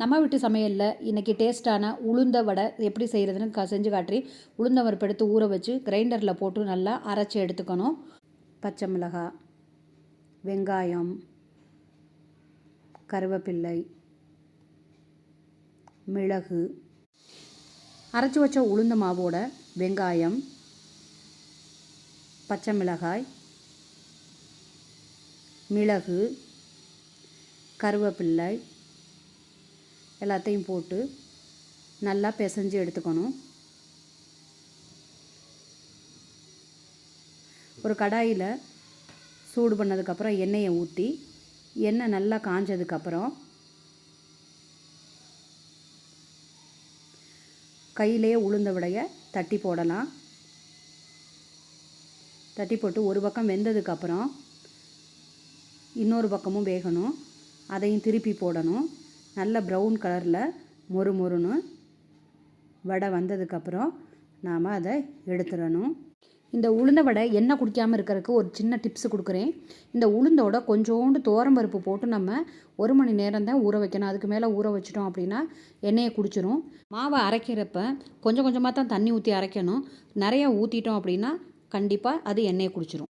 நம்ம வீட்டு சமையலில் இன்றைக்கி டேஸ்ட்டான உளுந்த வடை எப்படி செய்கிறதுன்னு க செஞ்சு காட்டி உளுந்த பருப்பு எடுத்து ஊற வச்சு கிரைண்டரில் போட்டு நல்லா அரைச்சி எடுத்துக்கணும். பச்சை மிளகாய் வெங்காயம் கருவேப்பிள்ளை மிளகு. அரைச்சி வச்ச உளுந்த மாவோட வெங்காயம் பச்சை மிளகாய் மிளகு கருவேப்பிள்ளை எல்லாத்தையும் போட்டு நல்லா பிசைஞ்சு எடுத்துக்கணும். ஒரு கடாயில் சூடு பண்ணதுக்கப்புறம் எண்ணெயை ஊற்றி எண்ணெய் நல்லா காஞ்சதுக்கப்புறம் கையிலே உளுந்த விடைய தட்டி போடலாம். தட்டி போட்டு ஒரு பக்கம் வெந்ததுக்கப்புறம் இன்னொரு பக்கமும் வேகணும். அதையும் திருப்பி போடணும். நல்ல ப்ரௌன் கலரில் மொறு மொறுன்னு வடை வந்ததுக்கப்புறம் நாம் அதை எடுத்துடணும். இந்த உளுந்த வடை எண்ணெய் குடிக்காமல் இருக்கிறதுக்கு ஒரு சின்ன டிப்ஸ் கொடுக்குறேன். இந்த உளுந்தோட கொஞ்சோண்டு பருப்பு போட்டு நம்ம ஒரு மணி நேரம் தான் ஊற வைக்கணும். அதுக்கு மேலே ஊற வச்சிட்டோம் அப்படின்னா எண்ணெயை குடிச்சிரும். மாவை அரைக்கிறப்ப கொஞ்சம் கொஞ்சமாக தான் தண்ணி ஊற்றி அரைக்கணும். நிறையா ஊற்றிட்டோம் அப்படின்னா கண்டிப்பாக அது எண்ணெயை குடிச்சிரும்.